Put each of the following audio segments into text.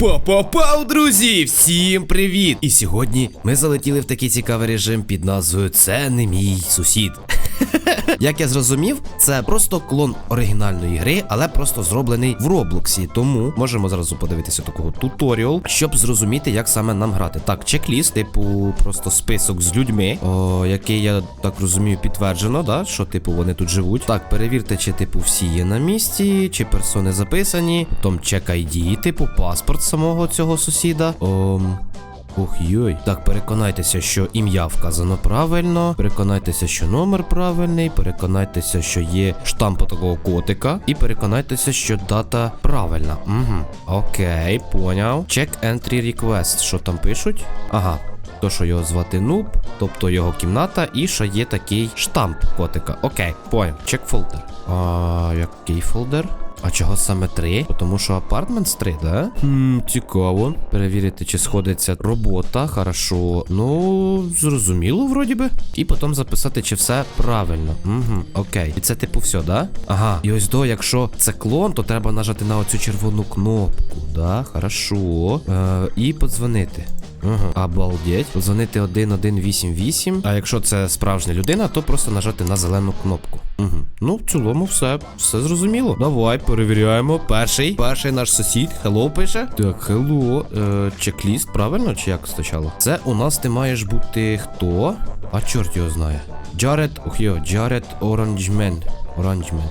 Па-па-пау, друзі! Всім привіт! І сьогодні ми залетіли в такий цікавий режим під назвою Це не мій сусід. Як я зрозумів, це просто клон оригінальної гри, але просто зроблений в Роблоксі. Тому можемо зразу подивитися такого туторіал, щоб зрозуміти, як саме нам грати. Так, чек-ліст, типу, просто список з людьми, о, який я так розумію, підтверджено, да, що типу вони тут живуть. Так, перевірте, чи типу всі є на місці, чи персони записані. Потім чек ID, типу, паспорт самого цього сусіда. Ом, Ох йой. Так, переконайтеся, що ім'я вказано правильно. Переконайтеся, що номер правильний. Переконайтеся, що є штамп такого котика. І переконайтеся, що дата правильна. Угу. Окей, поняв. Check entry request. Що там пишуть? Ага. То, що його звати Нуб, тобто його кімната, і що є такий штамп котика. Окей, поняв. Чек фолдер. А який фолдер? А чого саме три? Тому що апартментс 3, да? Хм, цікаво. Перевірити, чи сходиться робота. Хорошо. Ну, зрозуміло, вроді би. І потім записати, чи все правильно. Угу, окей. І це типу все, да? Ага. І ось до, якщо це клон, то треба нажати на оцю червону кнопку. Да, хорошо. Е, і подзвонити. Ага, обалдеть. Позвонити 1188. А якщо це справжня людина, то просто нажати на зелену кнопку. Угу. Ну, в цілому, все, все зрозуміло. Давай, перевіряємо. Перший. Перший наш сусід. Хелло пише. Так, хелло. Е, чек-ліст, правильно? Чи як спочатку? Це у нас ти маєш бути хто? А чорт його знає. Джаред, ох йо, Джаред Оранжмен. Оранжмен.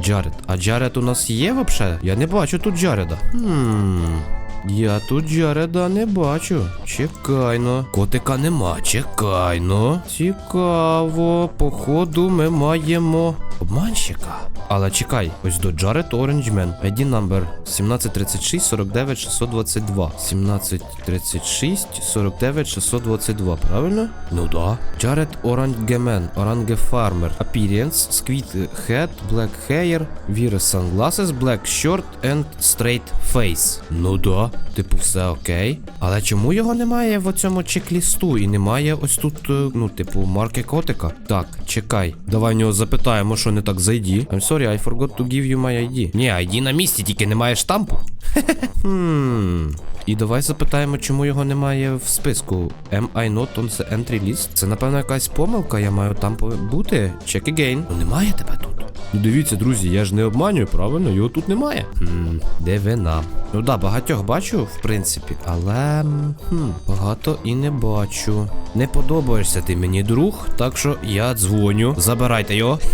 Джаред. А Джаред у нас є вообще? Я не бачу тут Джареда. Хм. Я тут Джареда не бачу. Чекайно. Котика нема, чекайно. Цікаво. Походу, ми маємо обманщика. Але чекай, ось до Джаред Оранжмен. ID number 1736 49 622. 1736 49 622, правильно? Ну да. Джаред Оранgeмен, Оранге Farmer. Appearance, squid head, black hair, wear sunglasses, black shirt and straight face. Ну да. Типу, все окей. Але чому його немає в оцьому чек-лісту і немає ось тут, е, ну, типу, марки котика? Так, чекай. Давай в нього запитаємо, що не так зайди. I'm sorry, I forgot to give you my ID. Ні, ID на місці, тільки немає штампу. Хм. І давай запитаємо, чому його немає в списку. Am I not on the entry list? Це, напевно, якась помилка, я маю там бути. Check again. Ну немає тебе тут. Ну дивіться, друзі, я ж не обманюю, правильно? Його тут немає. Хм, де вина? Ну да, багатьох бачу, в принципі, але хм, багато і не бачу. Не подобаєшся ти мені, друг, так що я дзвоню. Забирайте його.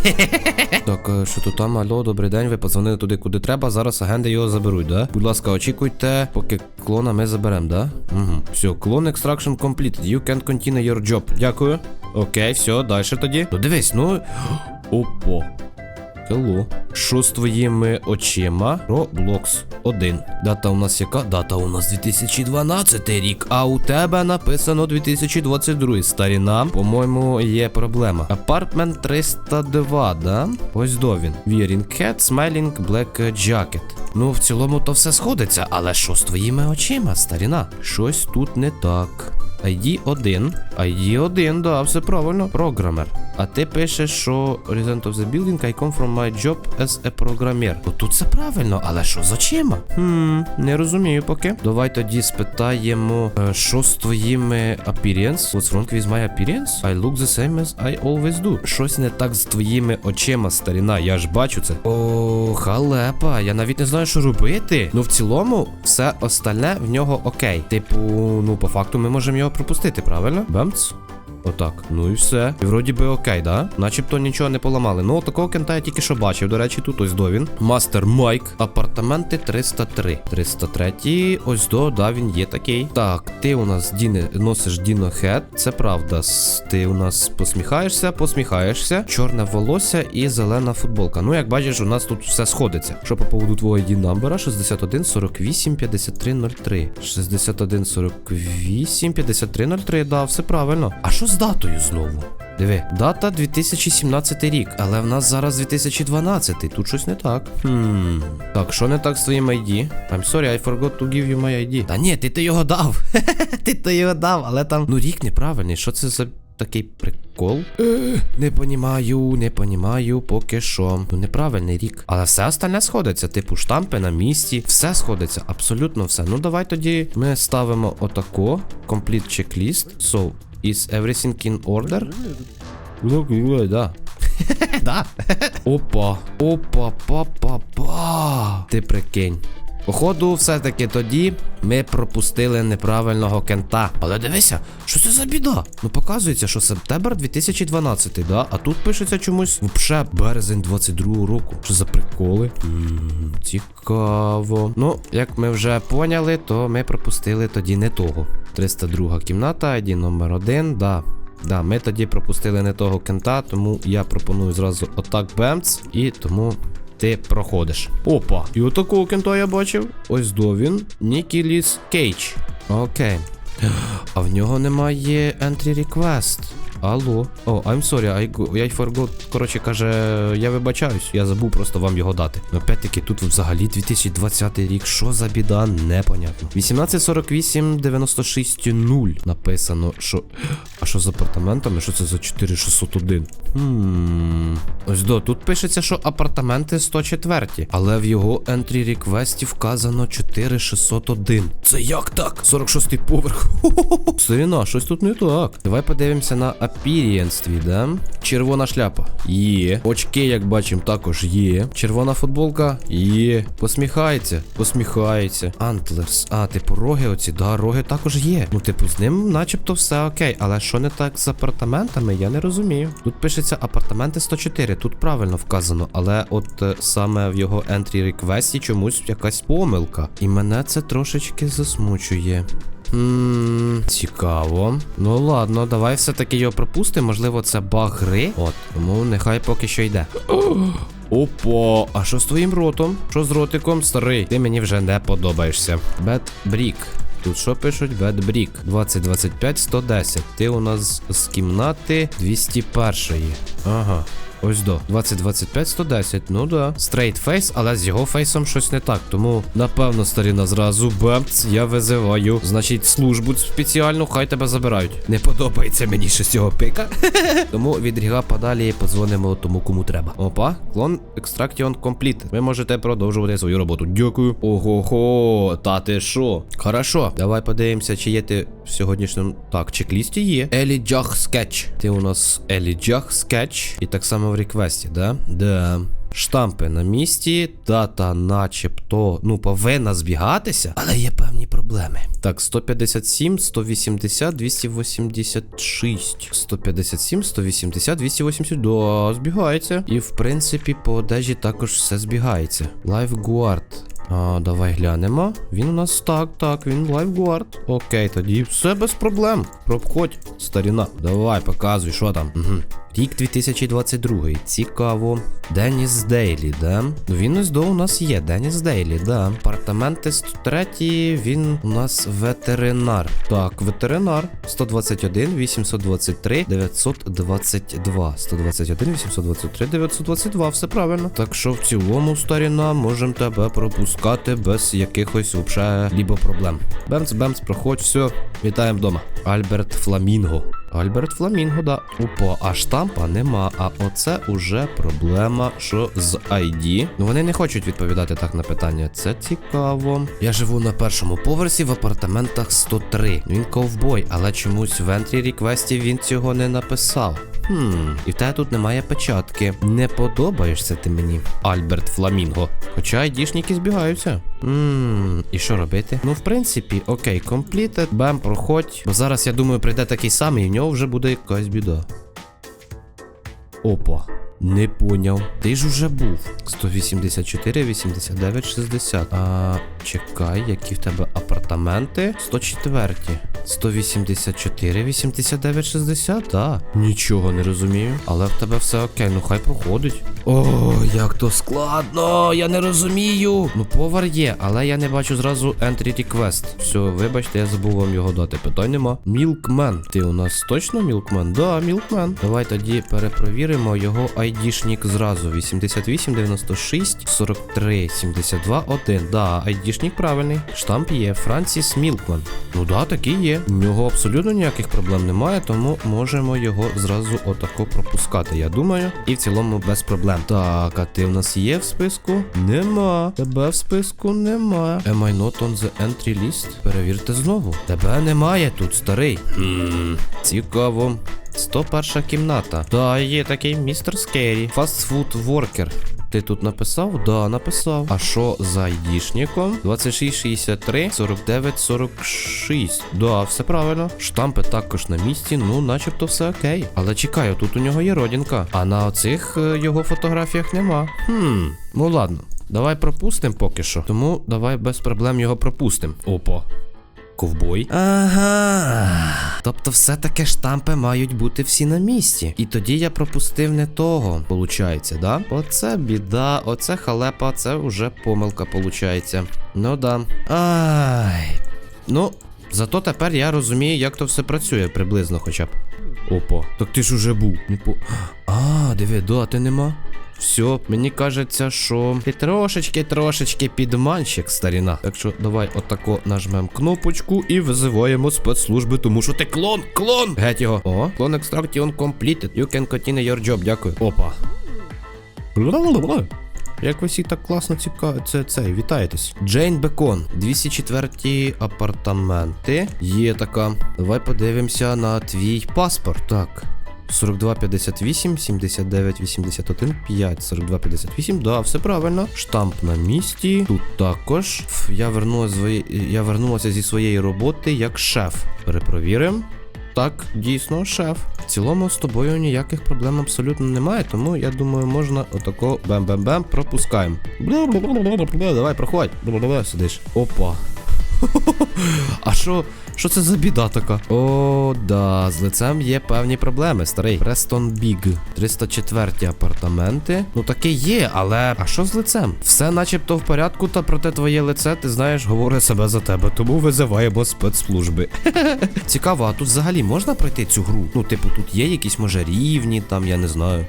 Так, е, що тут там, алло, добрий день, ви позвонили туди, куди треба. Зараз агенти його заберуть, да? Будь ласка, очікуйте, поки клона ми заберемо, да? Угу. Все, клон extraction completed. You can continue your job. Дякую. Окей, все, далі тоді. Ну дивись, ну. Опа. Хелло. Що з твоїми очима? Roblox 1. Дата у нас яка? Дата у нас 2012 рік, а у тебе написано 2022. Старіна, по-моєму, є проблема. Апартмент 302, да? Ось до він. Wearing hat, smiling black jacket. Ну, в цілому то все сходиться, але що з твоїми очима, старіна? Щось тут не так. ID 1. ID 1, да, все правильно. Програмер. А ти пишеш, що Resident of the Building I come from my job as a programmer. Отут все правильно, але що з очима? Хм, не розумію поки. Давай тоді спитаємо, е, що з твоїми appearance? What's wrong with my appearance? I look the same as I always do. Щось не так з твоїми очима, старіна, я ж бачу це. О, халепа, я навіть не знаю, що робити. Ну, в цілому, все остальне в нього окей. Типу, ну, по факту ми можемо його пропустити, правильно? Бемц? Отак, ну і все. І вроді би окей, да? Начебто нічого не поламали. Ну, такого кента я тільки що бачив. До речі, тут ось до він. Мастер Майк. Апартаменти 303. 303. Ось до, да, він є такий. Так, ти у нас Діне, носиш Діно Хет. Це правда. Ти у нас посміхаєшся, посміхаєшся. Чорне волосся і зелена футболка. Ну, як бачиш, у нас тут все сходиться. Що по поводу твого ID номера? 61 48 53 03. 61 48 53 03, да, все правильно. А що з датою знову? Диви, дата 2017 рік, але в нас зараз 2012. Тут щось не так. Хм. Так, що не так з твоїм ID? I'm sorry, I forgot to give you my ID. Та ні, ти то його дав. ти то його дав, але там. Ну рік неправильний. Що це за такий прикол? Е, не понімаю, не понімаю, поки що. Ну неправильний рік. Але все остальне сходиться, типу штампи на місці, все сходиться, абсолютно все. Ну давай тоді ми ставимо отако. Complete checklist. So, is everything in order? Ну, ну, да. Да. Опа. Опа, па, па, па. Ти прикинь. Походу, все-таки тоді ми пропустили неправильного кента. Але дивися, що це за біда? Ну показується, що септембр 2012, да? А тут пишеться чомусь вже березень 22 року. Що за приколи? Ммм, цікаво. Ну, як ми вже поняли, то ми пропустили тоді не того. 302 кімната, ID номер 1, да. Да, ми тоді пропустили не того кента, тому я пропоную зразу отак бемц, і тому ти проходиш. Опа! І отакого кента я бачив. Ось до він. Нікіліс Кейдж. Окей. А в нього немає entry request. Алло. О, I'm sorry, I, go- I forgot. Коротше каже, я вибачаюсь, я забув просто вам його дати. Ну, опять-таки, тут взагалі 2020 рік. Що за біда? Непонятно. 1848 96 0 написано, що. А що з апартаментами? Що це за 4601? Хм. Ось до, тут пишеться, що апартаменти 104, але в його ентрі реквесті вказано 4601. Це як так? 46 поверх. Хо-хо-хо. Щось тут не так. Давай подивимося на appearance да? Червона шляпа. Є. Очки, як бачимо, також є. Червона футболка є. Посміхається. Посміхається. Antlers. А, типу, роги оці, да, роги також є. Ну, типу, з ним начебто все окей. Але що не так з апартаментами, я не розумію. Тут пишеться апартаменти 104. Тут правильно вказано, але от е, саме в його ентрі реквесті чомусь якась помилка. І мене це трошечки засмучує. Ммм, цікаво. Ну ладно, давай все-таки його пропустимо. Можливо, це баг гри. От, тому нехай поки що йде. Опа, а що з твоїм ротом? Що з ротиком, старий? Ти мені вже не подобаєшся. Бет Брік. Тут що пишуть? Бет Брік. 2025 110. Ти у нас з кімнати 201. Ага. Ось до 2025 110. Ну да. Стрейт фейс, але з його фейсом щось не так. Тому, напевно, старіна зразу бемц, я визиваю. Значить, службу спеціальну, хай тебе забирають. Не подобається мені з цього пика. Тому від Ріга подалі подзвонимо тому, кому треба. Опа, клон Extraction Complete. Ви можете продовжувати свою роботу. Дякую. Ого-го, та ти що? Хорошо, давай подивимося, чи є ти в сьогоднішньому. Так, чек-лісті є. Еліджах Скетч. Ти у нас Еліджах Скетч. І так само в реквесті, да? Да. Штампи на місці, дата начебто, ну, повинна збігатися, але є певні проблеми. Так, 157, 180, 286. 157, 180, 280, да, збігається. І в принципі по одежі також все збігається. Lifeguard. А, давай глянемо. Він у нас так, так, він лайфгуард. Окей, тоді все без проблем. Проходь, старіна. Давай, показуй, що там. Угу. Рік 2022. Цікаво. Деніс Дейлі, да? Він ось до у нас є. Деніс Дейлі, да. Апартаменти 103, він у нас ветеринар. Так, ветеринар. 121, 823, 922. 121, 823, 922. Все правильно. Так що в цілому, старіна, можемо тебе пропускати без якихось вообще лібо проблем. Бемц, бемц, проходь, все. Вітаємо вдома. Альберт Фламінго. Альберт Фламінго, да. Опа, а штампа нема. А оце уже проблема, що з ID. Ну вони не хочуть відповідати так на питання. Це цікаво. Я живу на першому поверсі в апартаментах 103. Він ковбой, але чомусь в ентрі реквесті він цього не написав. Хм, і в тебе тут немає печатки. Не подобаєшся ти мені, Альберт Фламінго. Хоча айдішники збігаються. Ммм, і що робити? Ну, в принципі, окей, completed, бем, проходь. Бо зараз, я думаю, прийде такий самий, і в нього вже буде якась біда. Опа. Не поняв. Ти ж уже був. 184, 89, 60. А чекай, які в тебе апартаменти? 104. 184, 89, 60, так. Нічого не розумію. Але в тебе все окей, ну хай проходить. О, як то складно, я не розумію. Ну, повар є, але я не бачу зразу entry request. Все, вибачте, я забув вам його дати. Питань нема. Мілкмен. Ти у нас точно мілкмен? Да, мілкмен. Давай тоді перепровіримо його айдішнік зразу. 88, 96, 43, 72, 1. Да, айдішнік правильний. Штамп є. Франсіс Мілкмен. Ну да, такий є. В нього абсолютно ніяких проблем немає, тому можемо його зразу отако пропускати, я думаю. І в цілому без проблем. Так, а ти в нас є в списку? Нема. Тебе в списку нема. Am I not on the entry list? Перевірте знову. Тебе немає тут, старий. Хм, цікаво. 101 кімната. Да, є такий містер Скері. Фастфуд воркер. Ти тут написав? Да, написав. А що за айдішником? 2663 49 46. Да, все правильно. Штампи також на місці, ну, начебто все окей. Але чекаю, тут у нього є родинка. А на оцих е, його фотографіях нема. Хм, ну ладно. Давай пропустимо поки що. Тому давай без проблем його пропустимо. Опа. Ковбой. Ага. Тобто, все-таки штампи мають бути всі на місці. І тоді я пропустив не того, получається, да? Оце біда, оце халепа, це вже помилка, получається. Ну да. Ай. Ну, зато тепер я розумію, як то все працює приблизно хоча б. Опа. Так ти ж уже був. Не по. А, диви, да, ти нема. Все, мені кажеться, що ти трошечки, трошечки підманщик, старіна. Так що давай отако нажмем кнопочку і визиваємо спецслужби, тому що ти клон, клон! Геть його. О, клон extraction completed. You can continue your job, дякую. Опа. Як ви всі так класно цікаві, це цей, вітаєтесь. Джейн Бекон, 204 апартаменти. Є така. Давай подивимося на твій паспорт. Так. 42 58 79 81 5 42 58, да, все правильно. Штамп на місці. Тут також. Я я вернулася зі своєї роботи як шеф. Перепровіримо. Так, дійсно, шеф. В цілому з тобою ніяких проблем абсолютно немає, тому я думаю, можна отако бем-бем-бем пропускаємо. Давай, проходь. Сидиш. Опа. А що? Що це за біда така? О, да, з лицем є певні проблеми, старий. Престон Біг. 304 апартаменти. Ну таке є, але. А що з лицем? Все начебто в порядку, та проте твоє лице, ти знаєш, говорить себе за тебе, тому визиваємо спецслужби. Цікаво, а тут взагалі можна пройти цю гру? Ну, типу, тут є якісь, може, рівні, там, я не знаю.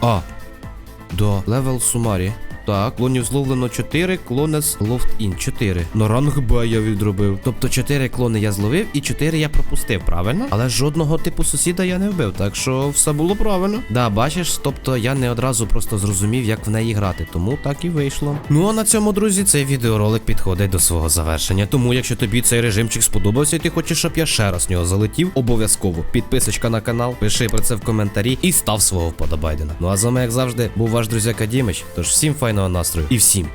А. Да, левел сумарі. Так, клонів зловлено 4, клонес лофт ін 4. На ранг Б я відробив. Тобто 4 клони я зловив і 4 я пропустив, правильно? Але жодного типу сусіда я не вбив, так що все було правильно. Да, бачиш, тобто я не одразу просто зрозумів, як в неї грати, тому так і вийшло. Ну а на цьому, друзі, цей відеоролик підходить до свого завершення. Тому, якщо тобі цей режимчик сподобався, і ти хочеш, щоб я ще раз в нього залетів, обов'язково підписочка на канал, пиши про це в коментарі і став свого вподобайдена. Ну а з вами, як завжди, був ваш друзяка Дімич. Тож всім файного настрою. І всім